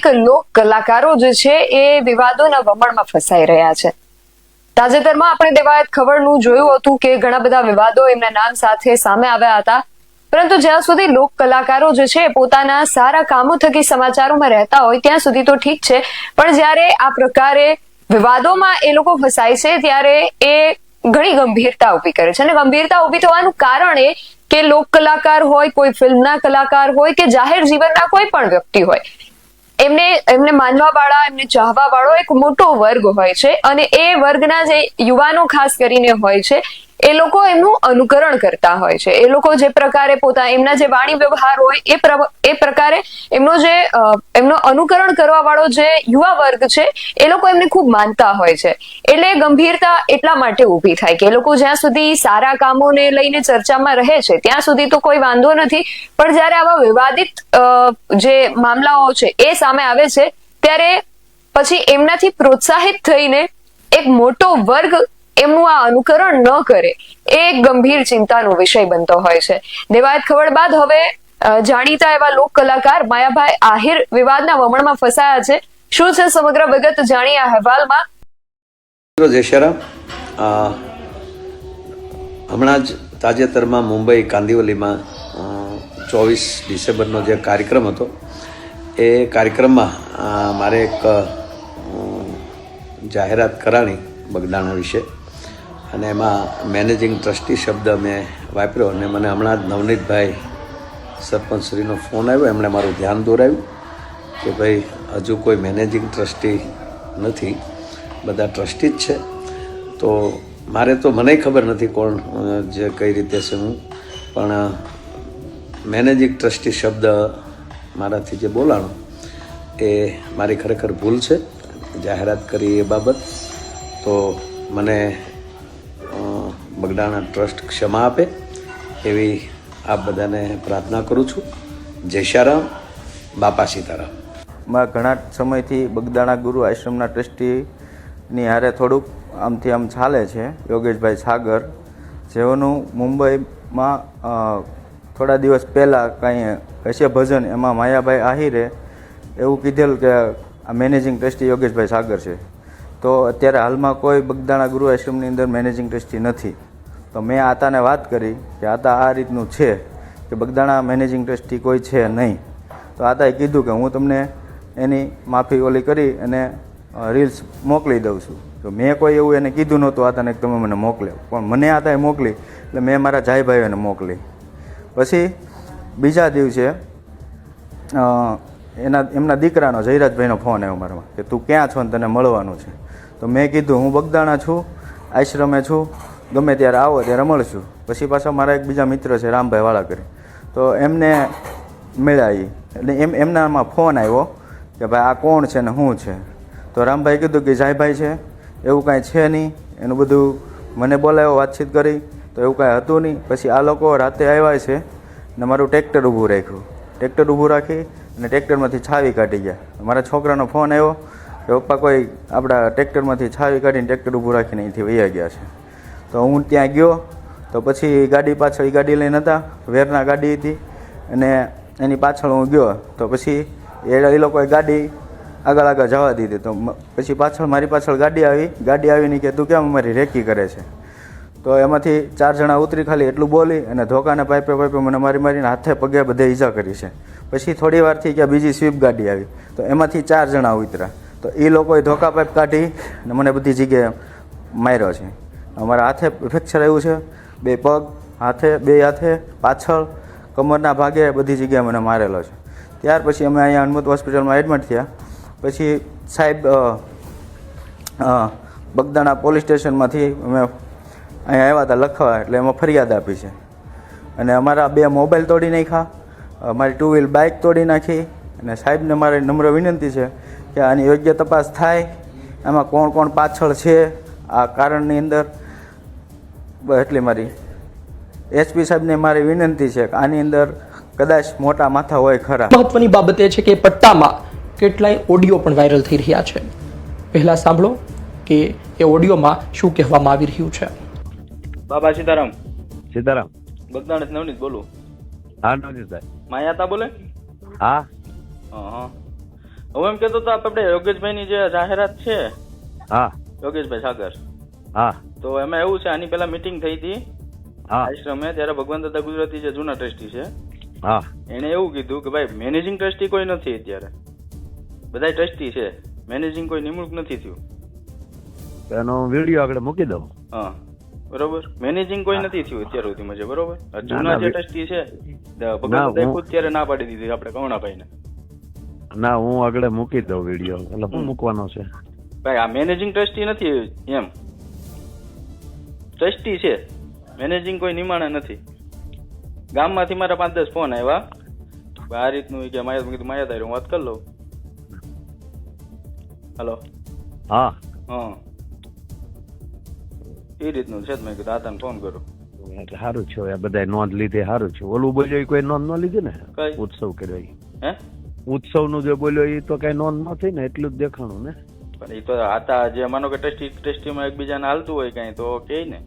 એક લોક કલાકારો જે છે એ વિવાદોના વમણમાં ફસાઈ રહ્યા છે. તાજેતરમાં આપણે દેવાયત ખબરનું જોયું હતું કે ઘણા બધા વિવાદો એમના નામ સાથે સામે આવ્યા હતા. પરંતુ જ્યાં સુધી લોક કલાકારો જે છે પોતાના સારા કામો થકી સમાચારોમાં રહેતા હોય ત્યાં સુધી તો ઠીક છે. પણ જ્યારે આ પ્રકારે વિવાદોમાં એ લોકો ફસાય છે, ત્યારે એ ઘણી ગંભીરતા ઊભી કરે છે. અને ગંભીરતા ઊભી થવાનું કારણ એ કે લોક કલાકાર હોય, કોઈ ફિલ્મના કલાકાર હોય કે જાહેર જીવનના કોઈ પણ વ્યક્તિ હોય એમને એમને માનવા વાળા એમને ચાહવા વાળો એક મોટો વર્ગ હોય છે. અને એ વર્ગના જે યુવાનો ખાસ કરીને હોય છે એ લોકો એમનું અનુકરણ કરતા હોય છે. એ લોકો જે પ્રકારે પોતા એમના જે વાણી વ્યવહાર હોય એ એ પ્રકારે એમનો જે એમનો અનુકરણ કરવા વાળો જે યુવા વર્ગ છે, એ લોકો એમને ખૂબ માનતા હોય છે. એટલે ગંભીરતા એટલા માટે ઊભી થાય કે એ લોકો જ્યાં સુધી સારા કામોને લઈને ચર્ચામાં રહે છે, ત્યાં સુધી તો કોઈ વાંધો નથી. પણ જ્યારે આવા વિવાદિત જે મામલાઓ છે એ સામે આવે છે, ત્યારે પછી એમનાથી પ્રોત્સાહિત થઈને એક મોટો વર્ગ એમનું આ અનુકરણ ન કરે, એ ગંભીર ચિંતાનો વિષય બનતો હોય છે. દેવાયત ખબર બાદ હવે જાણીતા એવા લોક કલાકાર માયાભાઈ આહિર વિવાદના વમણમાં ફસાયા છે. શું છે સમગ્ર વિગત જાણી આ અહેવાલમાં? હમણાં જ તાજેતરમાં મુંબઈ કાંદિવલીમાં ચોવીસ ડિસેમ્બરનો જે કાર્યક્રમ હતો, એ કાર્યક્રમમાં મારે એક જાહેરાત કરાણી બગદાણા વિશે. અને એમાં મેનેજિંગ ટ્રસ્ટી શબ્દ મેં વાપર્યો અને મને હમણાં જ નવનીતભાઈ સરપંચશ્રીનો ફોન આવ્યો, એમણે મારું ધ્યાન દોરાવ્યું કે ભાઈ, હજુ કોઈ મેનેજિંગ ટ્રસ્ટી નથી, બધા ટ્રસ્ટી જ છે. તો મારે તો મને ખબર નથી કોણ જે કઈ રીતે છે હું, પણ મેનેજિંગ ટ્રસ્ટી શબ્દ મારાથી જે બોલાણો, એ મારી ખરેખર ભૂલ છે. જાહેરાત કરી એ બાબત. તો મને બગડાણા ટ્રસ્ટ ક્ષમા આપે એવી આપ બધાને પ્રાર્થના કરું છું. જય શ્યારામ. બાપા સીતારામ. માં ઘણા સમયથી બગદાણા ગુરુ આશ્રમના ટ્રસ્ટીની હારે થોડુંક આમથી આમ ચાલે છે, યોગેશભાઈ સાગર. જેઓનું મુંબઈમાં થોડા દિવસ પહેલાં કાંઈ હશે ભજન એમાં માયાભાઈ આહિરે એવું કીધેલ કે આ મેનેજિંગ ટ્રસ્ટી યોગેશભાઈ સાગર છે. તો અત્યારે હાલમાં કોઈ બગદાણા ગુરુ આશ્રમની અંદર મેનેજિંગ ટ્રસ્ટી નથી. તો મેં આતાને વાત કરી કે આતા આ રીતનું છે કે બગદાણા મેનેજિંગ ટ્રસ્ટી કોઈ છે નહીં. તો આતાએ કીધું કે હું તમને એની માફી ઓલી કરી અને રીલ્સ મોકલી દઉં છું. તો મેં કોઈ એવું એને કીધું નહોતું, આતાને તમે મને મોકલ્યો. પણ મને આતાએ મોકલી એટલે મેં મારા જાઈ ભાઈઓને મોકલી. પછી બીજા દિવસે એના, એમના દીકરાનો જયરાજભાઈનો ફોન આવ્યો મારામાં કે તું ક્યાં છો ને તને મળવાનું છે? તો મેં કીધું, હું બગદાણા છું, આશ્રમે છું ગમે ત્યારે આવો ત્યારે મળશું. પછી પાછા મારા એક બીજા મિત્ર છે, રામભાઈ વાળાકરી તો એમને મળ્યા એટલે એમ, એમનામાં ફોન આવ્યો કે ભાઈ આ કોણ છે ને શું છે? તો રામભાઈ કીધું કે જાયભાઈ છે. એવું કાંઈ છે નહીં. એનું બધું મને બોલાવ્યો વાતચીત કરી. તો એવું કાંઈ હતું નહીં. પછી આ લોકો રાતે આવ્યા છે ને મારું ટ્રેક્ટર ઊભું રાખ્યું. ટ્રેક્ટર ઊભું રાખી અને ટ્રેક્ટરમાંથી છાવી કાઢી ગયા. મારા છોકરાનો ફોન આવ્યો કે, પપ્પા, કોઈ આપણા ટ્રેક્ટરમાંથી છાવી કાઢીને ટ્રેક્ટર ઊભું રાખીને અહીંથી વૈયા ગયા છે. તો હું ત્યાં ગયો, તો પછી ગાડી પાછળ એ ગાડી લઈને હતા, વેરના ગાડી હતી. અને એની પાછળ હું ગયો, તો પછી એ એ લોકોએ ગાડી આગળ આગળ જવા દીધી. તો પછી પાછળ મારી પાછળ ગાડી આવી, ગાડી આવીને કે, તું કેમ અમારી રેકી કરે છે? તો એમાંથી ચાર જણા ઉતરી ખાલી એટલું બોલી અને ધોકાને પાઇપે પાઇપે મને મારી મારીને હાથે પગે બધે ઈજા કરી છે. પછી થોડી વારથી કે બીજી સ્વીપ ગાડી આવી. તો એમાંથી ચાર જણા ઉતર્યા. તો એ લોકોએ ધોકા પાઇપ કાઢી અને મને બધી જગ્યાએ માર્યો છે. અમારા હાથે ફ્રેક્ચર આવ્યું છે. બે પગ, હાથે, બે હાથે, પાછળ, કમરના ભાગે બધી જગ્યાએ મને મારેલો છે. ત્યાર પછી અમે અહીંયા હનુમત હોસ્પિટલમાં એડમિટ થયા. પછી સાહેબ બગદાણા પોલીસ સ્ટેશનમાંથી અમે અહીંયા આવ્યા હતા લખવા, એટલે એમાં ફરિયાદ આપી છે. અને અમારા બે મોબાઈલ તોડી નાખ્યા. અમારી ટુ વ્હીલ બાઇક તોડી નાખી. અને સાહેબને મારી નમ્ર વિનંતી છે કે આની યોગ્ય તપાસ થાય. આમાં કોણ કોણ પાછળ છે? આ કારણની અંદર બસ એટલી મારી એસપી સાહેબને મારી વિનંતી છે કે આની અંદર કદાચ મોટા માથા હોય ખરા. મહત્વની બાબત એ છે કે પટ્ટામાં કેટલાય ઓડિયો પણ વાયરલ થઈ રહ્યા છે. પહેલા સાંભળો કે એ ઓડિયોમાં શું કહેવામાં આવી રહ્યું છે. બાબા સીતારામ. સીતારામ. બગદાણ નવનીત બોલું. હા નવજીતભાઈ માયાતા બોલે? હા. હા હું એમ કહેતો તો આપણે યોગેશભાઈની જે જાહેરાત છે હા. યોગેશભાઈ સાગર. હા. તો એમાં એવું છે આની પહેલા મીટિંગ થઈ હતી. આશ્રમે ત્યારે ભગવાન દાદા ગુજરાતી જે જૂના ટ્રસ્ટી છે. હા. એણે એવું કીધું કે ભાઈ મેનેજિંગ ટ્રસ્ટી કોઈ નથી અત્યારે. બધા ટ્રસ્ટી છે. મેનેજિંગ કોઈ નિમણૂક નથી થયું. એનો વીડિયો આગળ મૂકી દઉં. હા. બરોબર? મેનેજિંગ કોઈ નથી થયું અત્યાર સુધીમાં છે બરોબર? જૂના જે ટ્રસ્ટી છે ભગવાન ખુદ ત્યારે ના પાડી દીધી આપણે કવણાભાઈને ના હું આગળ મૂકી દઉં વીડિયો. એટલે હું મૂકવાનો છે. ભાઈ આ મેનેજિંગ ટ્રસ્ટી નથી એમ. ટ્રસ્ટી છે. મેનેજિંગ કોઈ નિમાણે નથી. ગામમાંથી મારા પાંચ દસ ફોન આવ્યા. આ રીતનું કે માયા કીધું માયા તારી હું વાત કરી લઉં. હલો હા. હા. એ રીતનું છે મેં કીધું આતાને ફોન કરું. એટલે સારું છે આ બધા નોંધ લીધી સારું છે. ઓલું બોલ્યો એ કોઈ નોંધ ન લીધી ને? કઈ? ઉત્સવ કર્યો. હે? ઉત્સવનું જે બોલ્યો એ તો કઈ નોંધ ન થઈ ને એટલું જ દેખાણું ને? પણ એ તો હતા જે માનો કે ટેસ્ટી ટેસ્ટીમાં એકબીજાને હાલતું હોય કઈ તો કે ને.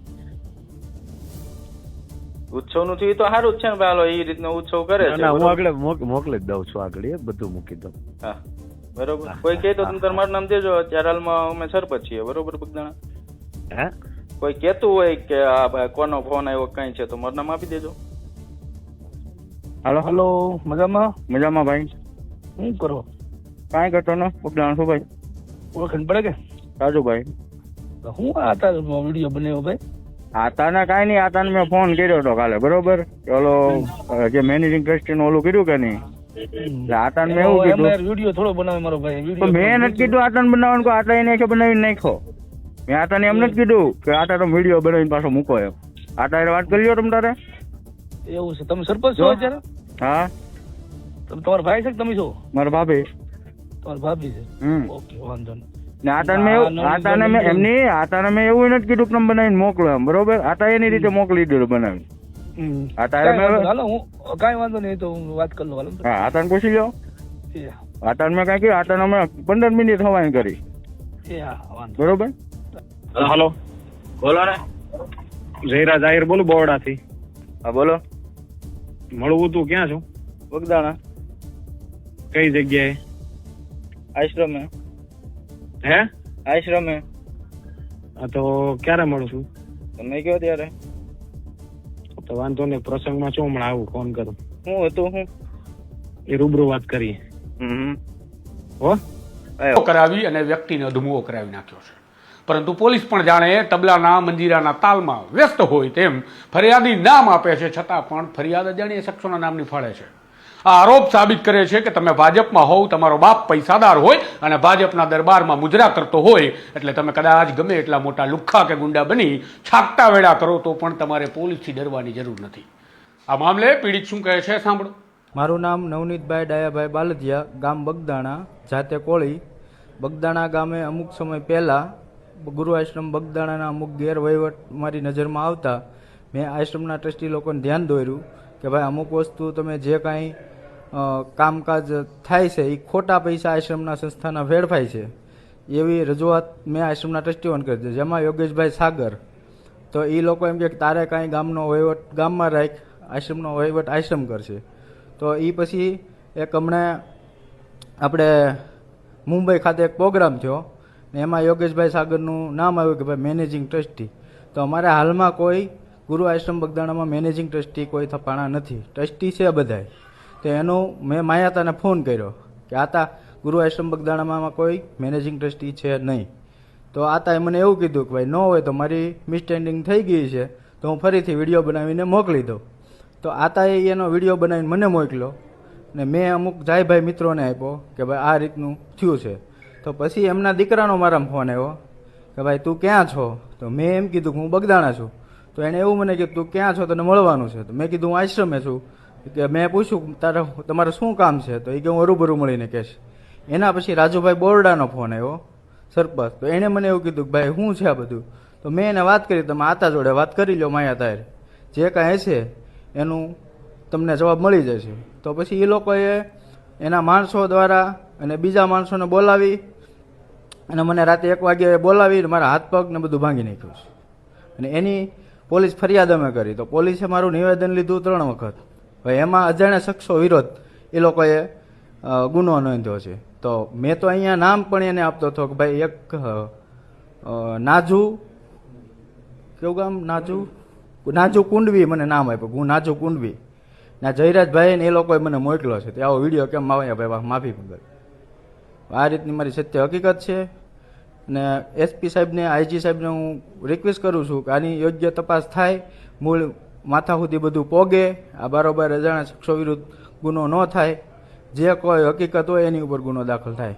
ઉત્સવનું થયું તો સારું જ છે ને ભાઈ એ રીતનો ઉત્સવ કરે છે હું આગળ મોકલી જ દઉં છું આગળ એ બધું મૂકી દઉં. હા બરોબર. કોઈ કહે તો તમે તમારું નામ દેજો અત્યારે હાલમાં અમે સરપંચ છીએ બરોબર બગદાણા હે? કોઈ કહેતું હોય કે આ ભાઈ કોનો ફોન આવ્યો કઈ છે તો મારું નામ આપી દેજો. હાલો હાલો મજામાં? મજામાં ભાઈ. શું કરો? કાંઈ કરતો ને બગદાણા શું ભાઈ? ઓળખણ પડે કે? રાજુભાઈ હું આતા વીડિયો બનાવ્યો ભાઈ? આતાના કાંઈ નહીં આતાને મેં ફોન કર્યો હતો કાલે બરોબર? ઓલો જે મેનેજિંગ ટ્રસ્ટી નું ઓલું કર્યું કે નહીં? એટલે આતાને મેં એવું કીધું. વીડિયો થોડો બનાવે મારો ભાઈ તો મેં નથી કીધું આતાને બનાવવાનું કે આટા એને કે બનાવીને નાખો મેં આતાને એમ નથી કીધું કે આટા તો વીડિયો બનાવીને પાછો મૂકો એમ. હારે વાત કરી તમે તારે. એવું છે તમે સરપંચ છો અત્યારે? હા. તમે તમારા ભાઈ છે તમે છો? મારા ભાભી. તમારા ભાભી છે? ઓકે વાંધો નહીં. એવું- એમની આતાને મેં એવું નથી કીધું કે તમે બનાવીને મોકલો એમ બરોબર? આતા એની રીતે મોકલી દીધું બનાવી. હાલો હું કાંઈ વાંધો નહીં તો હું વાત કરી લઉં હા આતાને પૂછી લો આતાને મેં કાંઈ કહ્યું આતાને અમે પંદર મિનિટ થવાની કરી. એ હા વાંધો બરોબર? હલો. બોલો ને. જયરા જાહેર બોલું બોરડાથી. હા બોલો. મળવું તું ક્યાં છું? બગદાણા. કઈ જગ્યાએ? આશ્રમે. હે? આશ્રમે. આ તો ક્યારે મળું છું? તમે કયો ત્યારે? તો વાંધો નહીં પ્રસંગમાં છું હમણાં આવું ફોન કરું. હું હતું હું. એ રૂબરૂ વાત કરીએ. હમ. હો? કરાવી અને વ્યક્તિને અધમુઓ કરાવી નાખ્યો છે. પરંતુ પોલીસ પણ જાણે તબલાના મંજીરાના તાલમાં વ્યસ્ત હોય તેમ ફરિયાદી નામ આપે છે છતાં પણ ફરિયાદ અજાણીએ શખ્સોના નામની ફાળે છે. આ આરોપ સાબિત કરે છે કે તમે ભાજપમાં હોવ, તમારો બાપ પૈસાદાર હોય અને ભાજપના દરબારમાં મુજરા કરતો હોય, એટલે તમે કદાચ ગમે એટલા મોટા લુખ્ખા કે ગુંડા બની છાકટા વેળા કરો તો પણ તમારે પોલીસથી ડરવાની જરૂર નથી. આ મામલે પીડિત શું કહે છે, સાંભળો. મારું નામ નવનીતભાઈ ડાયાભાઈ બાલદિયા ગામ બગદાણા, જાતે કોળી. બગદાણા ગામે અમુક સમય પહેલાં ગુરુ આશ્રમ બગદાણાના અમુક ગેરવહીવટ મારી નજરમાં આવતા મેં આશ્રમના ટ્રસ્ટી લોકોને ધ્યાન દોર્યું. કે ભાઈ, અમુક વસ્તુ તમે જે કાંઈ કામકાજ થાય છે એ ખોટા પૈસા આશ્રમના સંસ્થાના વેડફાય છે, એવી રજૂઆત મેં આશ્રમના ટ્રસ્ટીઓને કરી દીધી. જેમાં યોગેશભાઈ સાગર, તો એ લોકો એમ કે તારે કાંઈ ગામનો વહીવટ, ગામમાં રાખ, આશ્રમનો વહીવટ આશ્રમ કરશે. તો એ પછી એક હમણાં આપણે મુંબઈ ખાતે એક પ્રોગ્રામ થયો, ને એમાં યોગેશભાઈ સાગરનું નામ આવ્યું કે ભાઈ, મેનેજિંગ ટ્રસ્ટી. તો અમારે હાલમાં કોઈ ગુરુ આશ્રમ બગદાણામાં મેનેજિંગ ટ્રસ્ટી કોઈ થપાણા નથી. ટ્રસ્ટી છે બધાય. તો એનો મેં માયાતાને ફોન કર્યો કે આતા, ગુરુ આશ્રમ બગદાણામાં કોઈ મેનેજિંગ ટ્રસ્ટી છે નહીં. તો આતાએ મને એવું કીધું કે ભાઈ ન હોય તો મારી મિસસ્ટેન્ડિંગ થઈ ગઈ છે, તો હું ફરીથી વીડિયો બનાવીને મોકલી દઉં. તો આતાએ એનો વીડિયો બનાવીને મને મોકલ્યો ને મેં અમુક જાયભાઈ મિત્રોને આપ્યો કે ભાઈ આ રીતનું થયું છે. તો પછી એમના દીકરાનો મારા ફોન આવ્યો કે ભાઈ તું ક્યાં છો? તો મેં એમ કીધું કે હું બગદાણા છું. તો એણે એવું મને કીધું, તું ક્યાં છો? તને મળવાનું છે. તો મેં કીધું, હું આશ્રમે છું. કે મેં પૂછ્યું, તારે તમારે શું કામ છે? તો એ કે, હું રૂબરૂ મળીને કહેશ. એના પછી રાજુભાઈ બોરડાનો ફોન આવ્યો સરપંચ તો એણે મને એવું કીધું કે ભાઈ શું છે આ બધું? તો મેં એને વાત કરી, તમે આતા જોડે વાત કરી લો માયા તાર. જે કાંઈ હશે એનું તમને જવાબ મળી જશે. તો પછી એ લોકોએ એના માણસો દ્વારા અને બીજા માણસોને બોલાવી અને મને રાતે એક વાગે બોલાવી મારા હાથ પગ ને બધું ભાંગી નાખ્યું છે. અને એની પોલીસ ફરિયાદ અમે કરી. તો પોલીસે મારું નિવેદન લીધું ત્રણ વખત. હવે એમાં અજાણ્યા શખ્સો વિરોધ એ લોકોએ ગુનો નોંધ્યો છે. તો મેં તો અહીંયા નામ પણ એને આપતો હતો કે ભાઈ એક નાજુ, કેવું ગામ? નાજુ? નાજુ કુંડવી મને નામ આપ્યું. હું નાજુ કુંડવી. ના, જયરાજભાઈ ને એ લોકોએ મને મોકલ્યો છે. તે આવો વીડિયો કેમ આવ્યા ભાઈ, માફી મંગલ આ રીતની મારી સત્ય હકીકત છે. અને એસપી સાહેબને આઈજી સાહેબને હું રિક્વેસ્ટ કરું છું કે આની યોગ્ય તપાસ થાય, મૂળ માથા સુધી બધું પોગે, આ બારોબાર અજાણ્યા શખ્સો વિરુદ્ધ ગુનો ન થાય, જે કોઈ હકીકત હોય એની ઉપર ગુનો દાખલ થાય.